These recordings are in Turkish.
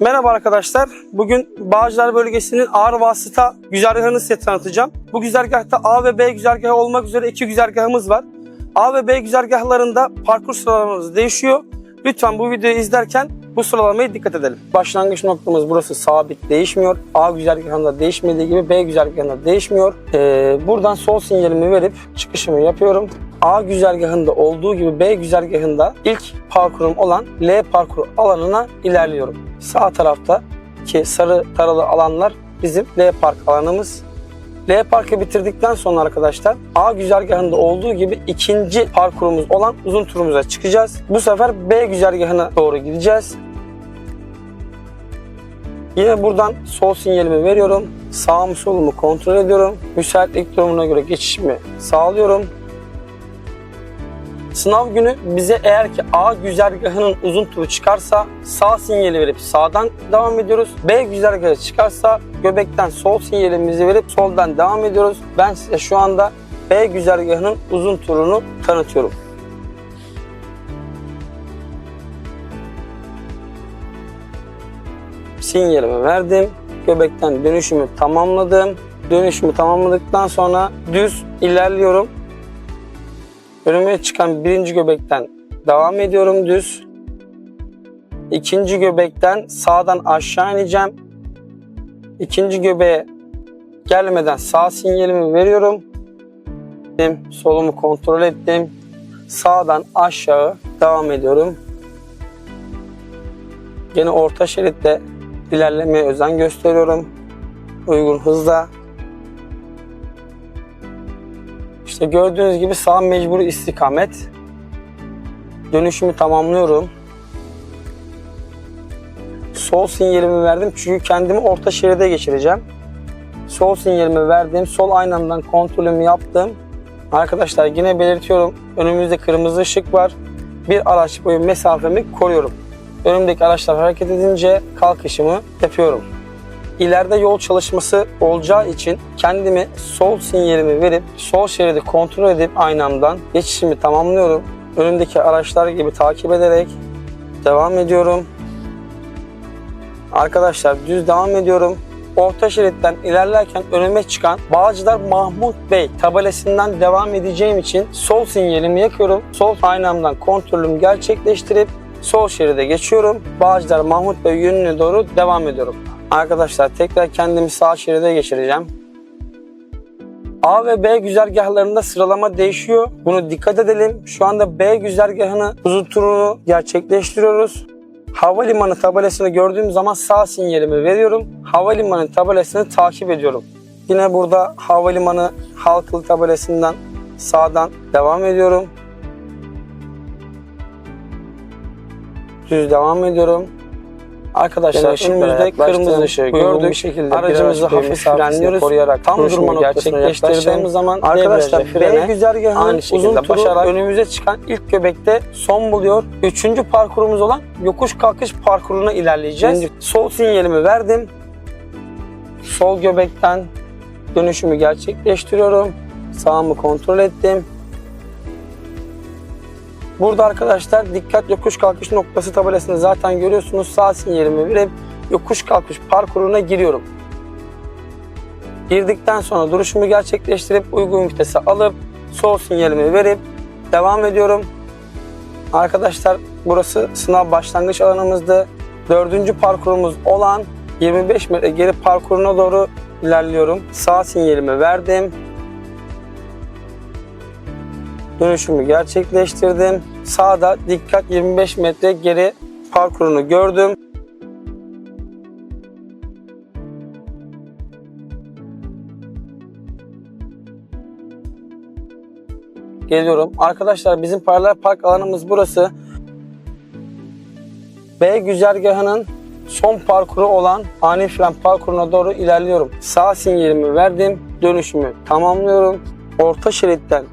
Merhaba arkadaşlar. Bugün Bağcılar bölgesinin ağır vasıta güzergahını size tanıtacağım. Bu güzergahta A ve B güzergahı olmak üzere iki güzergahımız var. A ve B güzergahlarında parkur sıralamamız değişiyor. Lütfen bu videoyu izlerken bu sıralamaya dikkat edelim. Başlangıç noktamız burası sabit değişmiyor. A güzergahında değişmediği gibi B güzergahında değişmiyor. Ee, buradan sol sinyalimi verip çıkışımı yapıyorum. A güzergahında olduğu gibi B güzergahında ilk parkurum olan L parkur alanına ilerliyorum. Sağ tarafta ki sarı taralı alanlar bizim L park alanımız. L parkı bitirdikten sonra arkadaşlar A güzergahında olduğu gibi ikinci parkurumuz olan uzun turumuza çıkacağız. Bu sefer B güzergahına doğru gideceğiz. Yine buradan sol sinyalimi veriyorum. Sağımı solumu kontrol ediyorum. Müsaitlik durumuna göre geçişimi sağlıyorum. Sınav günü bize eğer ki A güzergahının uzun turu çıkarsa sağ sinyali verip sağdan devam ediyoruz. B güzergahı çıkarsa göbekten sol sinyalimizi verip soldan devam ediyoruz. Ben size şu anda B güzergahının uzun turunu tanıtıyorum. Sinyalimi verdim. Göbekten dönüşümü tamamladım. Dönüşümü tamamladıktan sonra düz ilerliyorum. Önüme çıkan birinci göbekten devam ediyorum düz. İkinci göbekten sağdan aşağı ineceğim. İkinci göbeğe gelmeden sağ sinyalimi veriyorum. Solumu kontrol ettim. Sağdan aşağı devam ediyorum. Gene orta şeritte ilerlemeye özen gösteriyorum. Uygun hızla. İşte gördüğünüz gibi sağ mecburi istikamet. Dönüşümü tamamlıyorum. Sol sinyalimi verdim çünkü kendimi orta şeride geçireceğim. Sol sinyalimi verdim. Sol aynamdan kontrolümü yaptım. Arkadaşlar yine belirtiyorum. Önümüzde kırmızı ışık var. Bir araç boyu mesafemi koruyorum. Önümdeki araçlar hareket edince kalkışımı yapıyorum. İleride yol çalışması olacağı için kendimi sol sinyalimi verip sol şeridi kontrol edip aynamdan geçişimi tamamlıyorum. Önümdeki araçlar gibi takip ederek devam ediyorum. Arkadaşlar düz devam ediyorum. Orta şeritten ilerlerken önüme çıkan Bağcılar Mahmut Bey tabelasından devam edeceğim için sol sinyalimi yakıyorum. Sol aynamdan kontrolümü gerçekleştirip sol şeride geçiyorum. Bağcılar Mahmut Bey yönüne doğru devam ediyorum. Arkadaşlar tekrar kendimi sağ şeride geçireceğim. A ve B güzergahlarında sıralama değişiyor. Bunu dikkat edelim. Şu anda B güzergahını uzun turunu gerçekleştiriyoruz. Havalimanı tabelasını gördüğüm zaman sağ sinyalimi veriyorum. Havalimanı tabelasını takip ediyorum. Yine burada havalimanı halklı tabelasından sağdan devam ediyorum. Düz devam ediyorum. Arkadaşlar önümüzde kırmızı ışığı gördüğüm şekilde aracımızı hafif frenliyoruz. Koruyarak tam durma noktasına yaklaştığımız zaman arkadaşlar B güzergahının uzun turu önümüze çıkan ilk göbekte son buluyor. Üçüncü parkurumuz olan yokuş kalkış parkuruna ilerleyeceğiz. Sol sinyalimi verdim. Sol göbekten dönüşümü gerçekleştiriyorum. Sağımı kontrol ettim. Burada arkadaşlar dikkat yokuş kalkış noktası tabelasını zaten görüyorsunuz. Sağ sinyalimi verip yokuş kalkış parkuruna giriyorum. Girdikten sonra duruşumu gerçekleştirip uygun vitese alıp sol sinyalimi verip devam ediyorum. Arkadaşlar burası sınav başlangıç alanımızdı. Dördüncü parkurumuz olan 25 metre geri parkuruna doğru ilerliyorum. Sağ sinyalimi verdim. Dönüşümü gerçekleştirdim. Sağda dikkat 25 metre geri parkurunu gördüm. Geliyorum. Arkadaşlar bizim paralel park alanımız burası. B güzergahının son parkuru olan ani fren parkuruna doğru ilerliyorum. Sağ sinyalimi verdim. Dönüşümü tamamlıyorum. Orta şeritten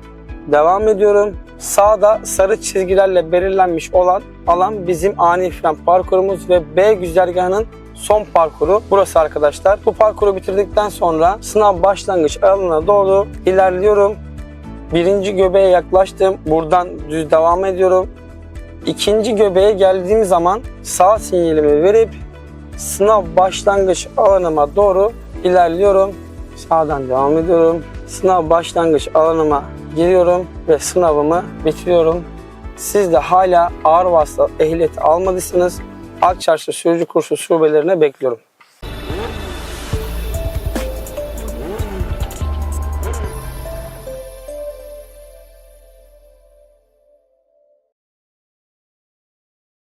devam ediyorum. Sağda sarı çizgilerle belirlenmiş olan alan bizim ani fren parkurumuz ve B güzergahının son parkuru burası arkadaşlar. Bu parkuru bitirdikten sonra sınav başlangıç alanına doğru ilerliyorum. Birinci göbeğe yaklaştım. Buradan düz devam ediyorum. İkinci göbeğe geldiğim zaman sağ sinyalimi verip sınav başlangıç alanıma doğru ilerliyorum. Sağdan devam ediyorum. Sınav başlangıç alanıma giriyorum ve sınavımı bitiriyorum. Siz de hala ağır vasıta ehliyeti almadıysanız Akçarşı Sürücü Kursu şubelerine bekliyorum.